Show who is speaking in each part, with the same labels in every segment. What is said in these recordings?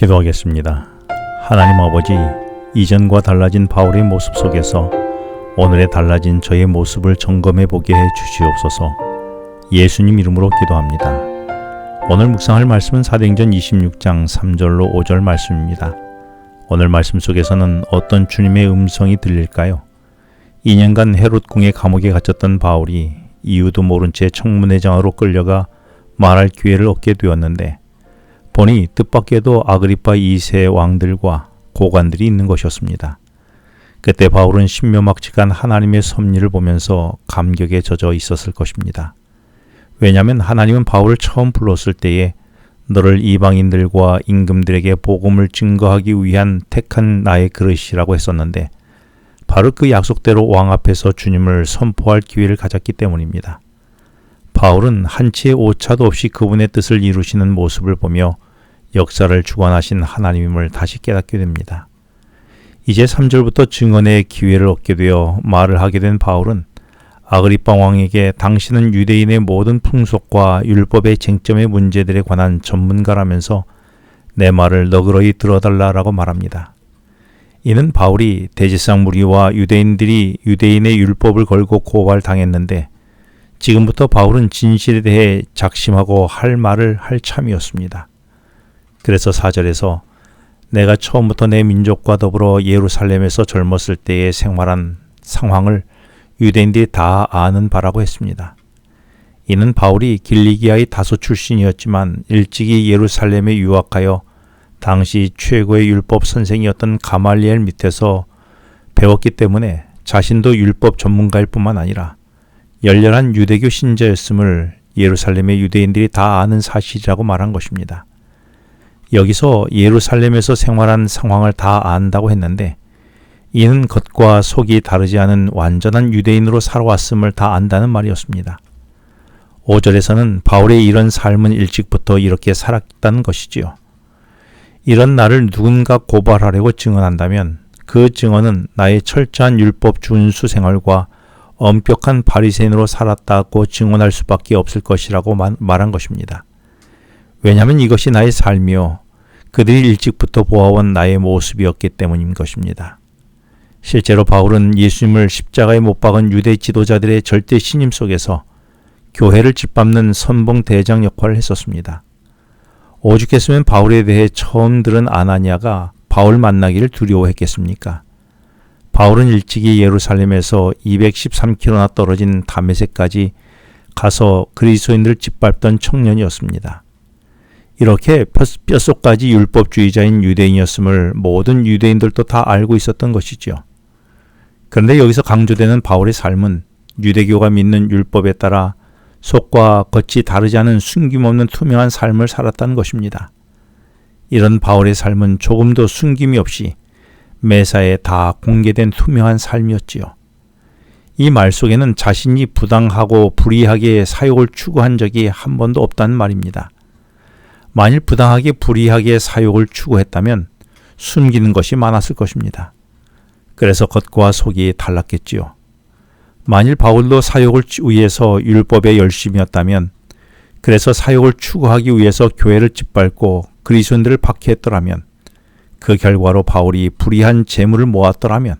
Speaker 1: 기도하겠습니다. 하나님 아버지, 이전과 달라진 바울의 모습 속에서 오늘의 달라진 저의 모습을 점검해 보게 해 주시옵소서. 예수님 이름으로 기도합니다. 오늘 묵상할 말씀은 사도행전 26장 3절로 5절 말씀입니다. 오늘 말씀 속에서는 어떤 주님의 음성이 들릴까요? 2년간 헤롯 궁의 감옥에 갇혔던 바울이 이유도 모른 채 청문회장으로 끌려가 말할 기회를 얻게 되었는데 보니 뜻밖에도 아그리파 2세 왕들과 고관들이 있는 것이었습니다. 그때 바울은 신묘막측한 하나님의 섭리를 보면서 감격에 젖어 있었을 것입니다. 왜냐하면 하나님은 바울을 처음 불렀을 때에 너를 이방인들과 임금들에게 복음을 증거하기 위한 택한 나의 그릇이라고 했었는데 바로 그 약속대로 왕 앞에서 주님을 선포할 기회를 가졌기 때문입니다. 바울은 한치의 오차도 없이 그분의 뜻을 이루시는 모습을 보며 역사를 주관하신 하나님임을 다시 깨닫게 됩니다. 이제 3절부터 증언의 기회를 얻게 되어 말을 하게 된 바울은 아그리파 왕에게 당신은 유대인의 모든 풍속과 율법의 쟁점의 문제들에 관한 전문가라면서 내 말을 너그러이 들어달라라고 말합니다. 이는 바울이 대지상 무리와 유대인들이 유대인의 율법을 걸고 고발당했는데 지금부터 바울은 진실에 대해 작심하고 할 말을 할 참이었습니다. 그래서 사절에서 내가 처음부터 내 민족과 더불어 예루살렘에서 젊었을 때에 생활한 상황을 유대인들이 다 아는 바라고 했습니다. 이는 바울이 길리기아의 다소 출신이었지만 일찍이 예루살렘에 유학하여 당시 최고의 율법 선생이었던 가말리엘 밑에서 배웠기 때문에 자신도 율법 전문가일 뿐만 아니라 열렬한 유대교 신자였음을 예루살렘의 유대인들이 다 아는 사실이라고 말한 것입니다. 여기서 예루살렘에서 생활한 상황을 다 안다고 했는데 이는 겉과 속이 다르지 않은 완전한 유대인으로 살아왔음을 다 안다는 말이었습니다. 5절에서는 바울의 이런 삶은 일찍부터 이렇게 살았다는 것이지요. 이런 나를 누군가 고발하려고 증언한다면 그 증언은 나의 철저한 율법 준수 생활과 엄격한 바리새인으로 살았다고 증언할 수밖에 없을 것이라고 말한 것입니다. 왜냐하면 이것이 나의 삶이요 그들이 일찍부터 보아온 나의 모습이었기 때문인 것입니다. 실제로 바울은 예수님을 십자가에 못 박은 유대 지도자들의 절대 신임 속에서 교회를 짓밟는 선봉 대장 역할을 했었습니다. 오죽했으면 바울에 대해 처음 들은 아나니아가 바울 만나기를 두려워했겠습니까? 바울은 일찍이 예루살렘에서 213km나 떨어진 다메섹까지 가서 그리스도인들을 짓밟던 청년이었습니다. 이렇게 뼛속까지 율법주의자인 유대인이었음을 모든 유대인들도 다 알고 있었던 것이죠. 그런데 여기서 강조되는 바울의 삶은 유대교가 믿는 율법에 따라 속과 겉이 다르지 않은 숨김없는 투명한 삶을 살았다는 것입니다. 이런 바울의 삶은 조금도 숨김이 없이 매사에 다 공개된 투명한 삶이었지요. 이 말 속에는 자신이 부당하고 불이하게 사욕을 추구한 적이 한 번도 없다는 말입니다. 만일 부당하게 불이하게 사욕을 추구했다면 숨기는 것이 많았을 것입니다. 그래서 겉과 속이 달랐겠지요. 만일 바울도 사욕을 위해서 율법에 열심이었다면 그래서 사욕을 추구하기 위해서 교회를 짓밟고 그리스도인들을 박해했더라면 그 결과로 바울이 불의한 재물을 모았더라면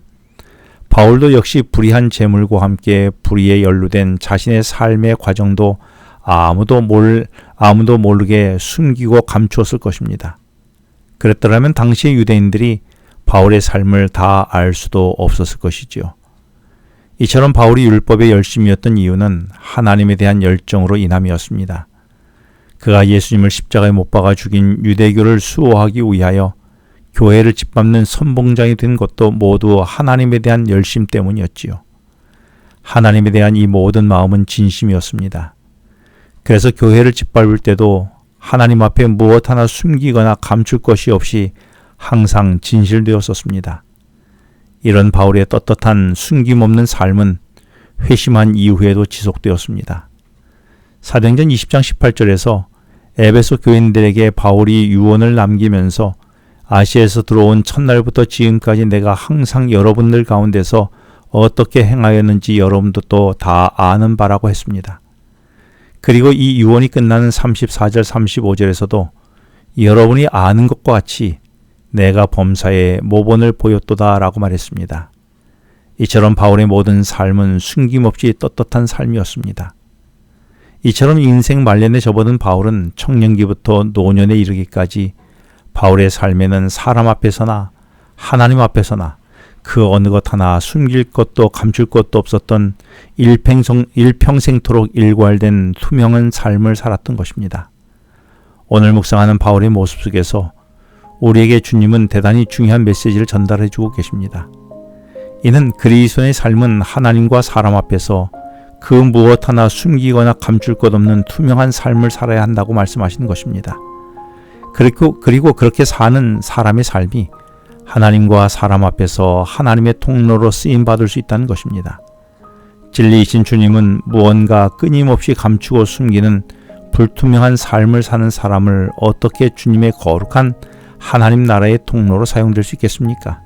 Speaker 1: 바울도 역시 불의한 재물과 함께 불의에 연루된 자신의 삶의 과정도 아무도 몰 아무도 모르게 숨기고 감추었을 것입니다. 그랬더라면 당시의 유대인들이 바울의 삶을 다 알 수도 없었을 것이지요. 이처럼 바울이 율법에 열심이었던 이유는 하나님에 대한 열정으로 인함이었습니다. 그가 예수님을 십자가에 못 박아 죽인 유대교를 수호하기 위하여 교회를 짓밟는 선봉장이 된 것도 모두 하나님에 대한 열심 때문이었지요. 하나님에 대한 이 모든 마음은 진심이었습니다. 그래서 교회를 짓밟을 때도 하나님 앞에 무엇 하나 숨기거나 감출 것이 없이 항상 진실되었었습니다. 이런 바울의 떳떳한 숨김없는 삶은 회심한 이후에도 지속되었습니다. 사도행전 20장 18절에서 에베소 교인들에게 바울이 유언을 남기면서 아시아에서 들어온 첫날부터 지금까지 내가 항상 여러분들 가운데서 어떻게 행하였는지 여러분도 다 아는 바라고 했습니다. 그리고 이 유언이 끝나는 34절 35절에서도 여러분이 아는 것과 같이 내가 범사에 모본을 보였도다 라고 말했습니다. 이처럼 바울의 모든 삶은 숨김없이 떳떳한 삶이었습니다. 이처럼 인생 말년에 접어든 바울은 청년기부터 노년에 이르기까지 바울의 삶에는 사람 앞에서나 하나님 앞에서나 그 어느 것 하나 숨길 것도 감출 것도 없었던 일평생, 일평생토록 일괄된 투명한 삶을 살았던 것입니다. 오늘 묵상하는 바울의 모습 속에서 우리에게 주님은 대단히 중요한 메시지를 전달해 주고 계십니다. 이는 그리스도의 삶은 하나님과 사람 앞에서 그 무엇 하나 숨기거나 감출 것 없는 투명한 삶을 살아야 한다고 말씀하시는 것입니다. 그리고, 그리고 그렇게 사는 사람의 삶이 하나님과 사람 앞에서 하나님의 통로로 쓰임 받을 수 있다는 것입니다. 진리이신 주님은 무언가 끊임없이 감추고 숨기는 불투명한 삶을 사는 사람을 어떻게 주님의 거룩한 하나님 나라의 통로로 사용될 수 있겠습니까?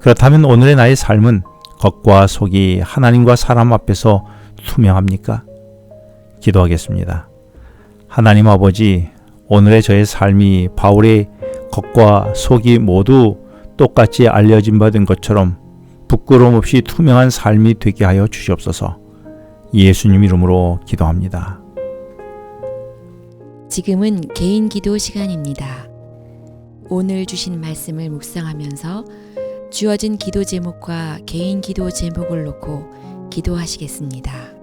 Speaker 1: 그렇다면 오늘의 나의 삶은 겉과 속이 하나님과 사람 앞에서 투명합니까? 기도하겠습니다. 하나님 아버지, 오늘의 저의 삶이 바울의 겉과 속이 모두 똑같이 알려진 바된 것처럼 부끄러움 없이 투명한 삶이 되게 하여 주시옵소서. 예수님 이름으로 기도합니다.
Speaker 2: 지금은 개인 기도 시간입니다. 오늘 주신 말씀을 묵상하면서 주어진 기도 제목과 개인 기도 제목을 놓고 기도하시겠습니다.